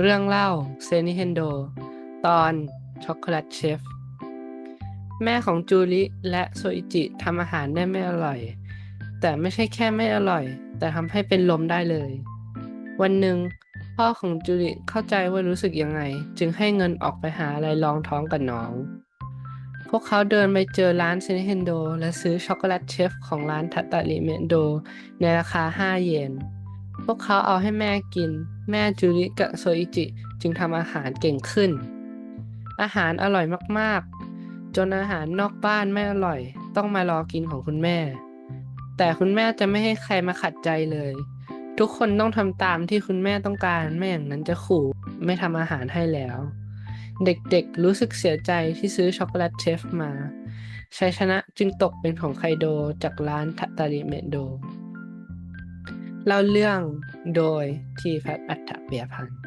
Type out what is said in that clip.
เรื่องเล่าเซนิเฮนโด ตอนช็อกโกแลตเชฟ แม่ของจูริและโซอิจิทำอาหารได้ไม่อร่อย แต่ไม่ใช่แค่ไม่อร่อย แต่ทำให้เป็นลมได้เลย วันหนึ่งพ่อของจูริเข้าใจว่ารู้สึกยังไง จึงให้เงินออกไปหาอะไรรองท้องกับน้อง พวกเขาเดินไปเจอร้านเซนิเฮนโด และซื้อช็อกโกแลตเชฟของร้านทัตตาริเมนโด ในราคา 5 เยน พวกเขาเอาให้แม่กิน แม่จูริกับโซอิจิ จึงทำอาหารเก่งขึ้น อาหารอร่อยมากๆ จนอาหารนอกบ้านไม่อร่อย ต้องมารอกินของคุณแม่ แต่คุณแม่จะไม่ให้ใครมาขัดใจเลย ทุกคนต้องทำตามที่คุณแม่ต้องการไม่อย่างนั้นจะขู่ไม่ทำอาหารให้แล้ว เด็กๆรู้สึกเสียใจที่ซื้อช็อกโกแลตเชฟมาชัยชนะจึงตกเป็นของไคโดจากร้านทัตาริเมโด เล่าเรื่องโดยทีแพทอัฏฐเปียพันธ์